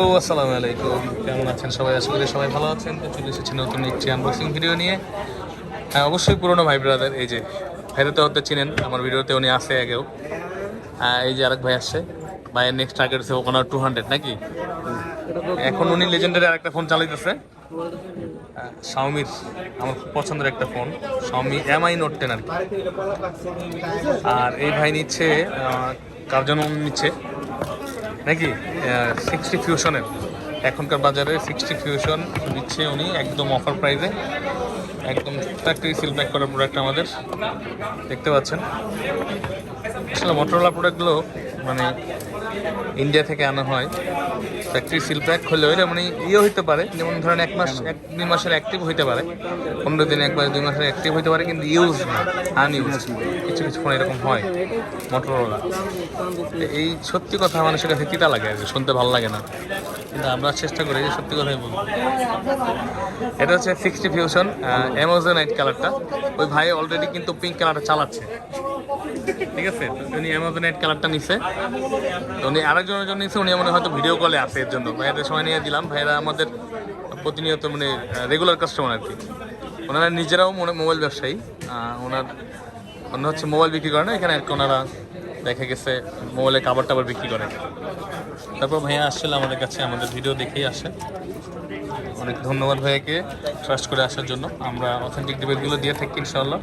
ও আসসালামু আলাইকুম। কেমন আছেন সবাই? আশা করি সবাই ভালো আছেন। তো চলে এসেছি নতুন একটি আনবক্সিং ভিডিও নিয়ে। হ্যাঁ অবশ্যই পুরনো ভাই ব্রাদার এই যে ভাইরা তো হতে চিনেন আমার ভিডিওতে উনি আসে আগেও। হ্যাঁ, এই যে আরেক ভাই আসছে। ভাইয়ের নেক্সট টার্গেট হচ্ছে ওখানে টু হান্ড্রেড নাকি? এখন উনি লেজেন্ডারি আরেকটা ফোন চালাইতেছে। শাওমির আমার খুব পছন্দের একটা phone Xiaomi Mi note ten আর কি। আর এই ভাই নিচ্ছে কার জন্য নিচ্ছে? নাকি? সিক্সটি ফিউশনের এখনকার বাজারে সিক্সটি ফিউশন দিচ্ছে উনি একদম অফার প্রাইসে একদম ফ্যাক্টরি সিল প্যাক করা প্রোডাক্ট আমাদের। দেখতে পাচ্ছেন। আসলে মোটরওয়ালা প্রোডাক্টগুলো মানে ইন্ডিয়া থেকে আনা হয়। ফ্যাক্টরি সিল প্যাক হলে ওইটা মানে ইয়ে হইতে পারে, যেমন ধরেন এক মাস, এক, দুই মাসের অ্যাক্টিভ হইতে পারে। পনেরো দিন একবার, দুই মাসের অ্যাক্টিভ হইতে পারে, কিন্তু ইউজ না আনইউজ কিছু কিছু ফোন এরকম হয় মোটরোলা এই সত্যি কথা মানুষের কাছে তিতা লাগে আর শুনতে ভালো লাগে না। কিন্তু আমরা চেষ্টা করি যে সত্যি কথাই বলব এটা হচ্ছে সিক্সটি ফিউশন অ্যামাজন নাইট কালারটা ওই ভাই অলরেডি কিন্তু পিঙ্ক কালারটা চালাচ্ছে। ঠিক আছে? উনি অ্যামাজন নাইট কালারটা নিছে উনি আরেকজনের জন্য নিছে, উনি মনে হয় হয়তো ভিডিও কলে আসে এর জন্য। ভাইয়াদের সময় নিয়ে দিলাম। ভাইয়েরা আমাদের প্রতিনিয়ত মানে রেগুলার কাস্টমার আর কি। ওনারা নিজেরাও মনে মোবাইল ব্যবসায়ী। ওনার অন্য হচ্ছে মোবাইল বিক্রি করে না, এখানে ওনারা দেখা গেছে মোবাইলে কাবার টাবার বিক্রি করে। তারপর ভাইয়া আসছিল আমাদের কাছে, আমাদের ভিডিও দেখেই আসে। অনেক ধন্যবাদ ভাইয়াকে ট্রাস্ট করে আসার জন্য। আমরা অথেন্টিক ডিবেটগুলো দিয়ে থাকি ইনশাল্লাহ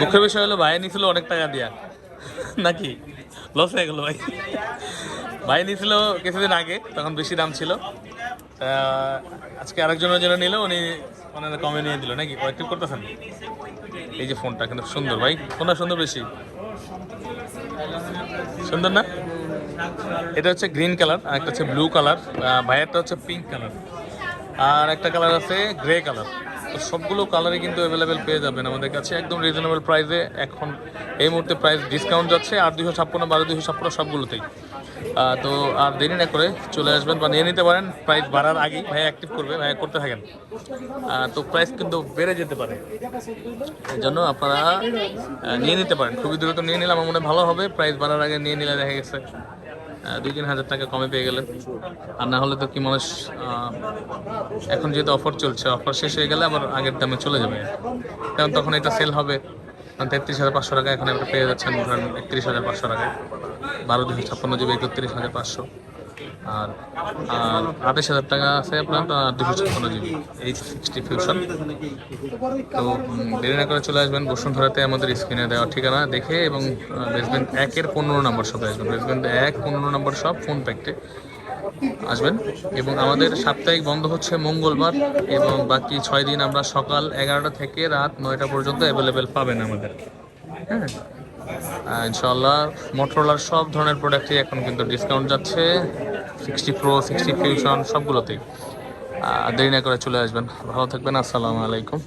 দুঃখের বিষয় হলো ভাইয়া নিয়েছিল অনেক টাকা দিয়া নাকি? লস হয়ে গেল ভাই। ভাই নিয়েছিল কিছুদিন আগে, তখন বেশি দাম ছিল। আজকে আরেকজনের জন্য নিল, উনি ওনারা কমে নিয়ে দিল, নাকি? কয়েকটি করতেছেন? এই যে ফোনটা, কিন্তু সুন্দর ভাই। ফোনটা সুন্দর বেশি। সুন্দর না? এটা হচ্ছে গ্রিন কালার, আর একটা হচ্ছে ব্লু কালার। ভাইয়ারটা হচ্ছে পিঙ্ক কালার। আর একটা কালার আছে গ্রে কালার। তো সবগুলো কালারই কিন্তু অ্যাভেলেবেল পেয়ে যাবেন আমাদের কাছে একদম রিজনেবল প্রাইসে এখন এই মুহূর্তে প্রাইস ডিসকাউন্ট যাচ্ছে আর দুশো ছাপ্পান্ন, বারো দুশো ছাপ্পান্ন সবগুলোতেই। তো আর দেরি না করে চলে আসবেন বা নিয়ে নিতে পারেন। প্রাইস বাড়ার আগেই ভাই অ্যাক্টিভ করবে, ভাই করতে থাকেন। তো প্রাইস কিন্তু বেড়ে যেতে পারে। এই জন্য আপনারা নিয়ে নিতে পারেন। খুবই দ্রুত নিয়ে নিলে আমার মনে ভালো হবে। প্রাইস বাড়ার আগে নিয়ে নিলে দেখা গেছে দুই তিন হাজার টাকা কমে পেয়ে গেলেন আর না হলে তো কি মানুষ এখন যেহেতু অফার চলছে, অফার শেষ হয়ে গেলে আবার আগের দামে চলে যাবে। কারণ তখন এটা সেল হবে। তেত্রিশ হাজার পাঁচশো টাকা এখন পেয়ে যাচ্ছেন ধরেন একত্রিশ হাজার পাঁচশো টাকায়। বারো দুশো ছাপ্পান্ন জিবি একত্রিশ হাজার পাঁচশো। আর আর আঠাশ হাজার টাকা আছে আপনার দুশো ছাপ্পান্ন জিবি এইচ সিক্সটি ফিউশন তো দেরি না করে চলে আসবেন, বসুন্ধরাতে আমাদের স্ক্রিনে দেওয়া ঠিকানা দেখে এবং বেসমেন্ট একের পনেরো নম্বর শপে আসবেন। বেসমেন্ট এক, পনেরো নম্বর শপ ফোন প্যাকটে আসবেন। এবং আমাদের সাপ্তাহিক বন্ধ হচ্ছে মঙ্গলবার এবং বাকি ছয় দিন আমরা সকাল এগারোটা থেকে রাত নয়টা পর্যন্ত অ্যাভেলেবেল পাবেন আমাদের। হ্যাঁ? ইনশাল্লাহ মোটরোলার সব ধরনের প্রোডাক্টই এখন কিন্তু ডিসকাউন্ট যাচ্ছে। সিক্সটি প্রো সিক্সটি ফিউশন সবগুলোতেই। দেরি না করে চলে আসবেন। ভালো থাকবেন আসসালামু আলাইকুম।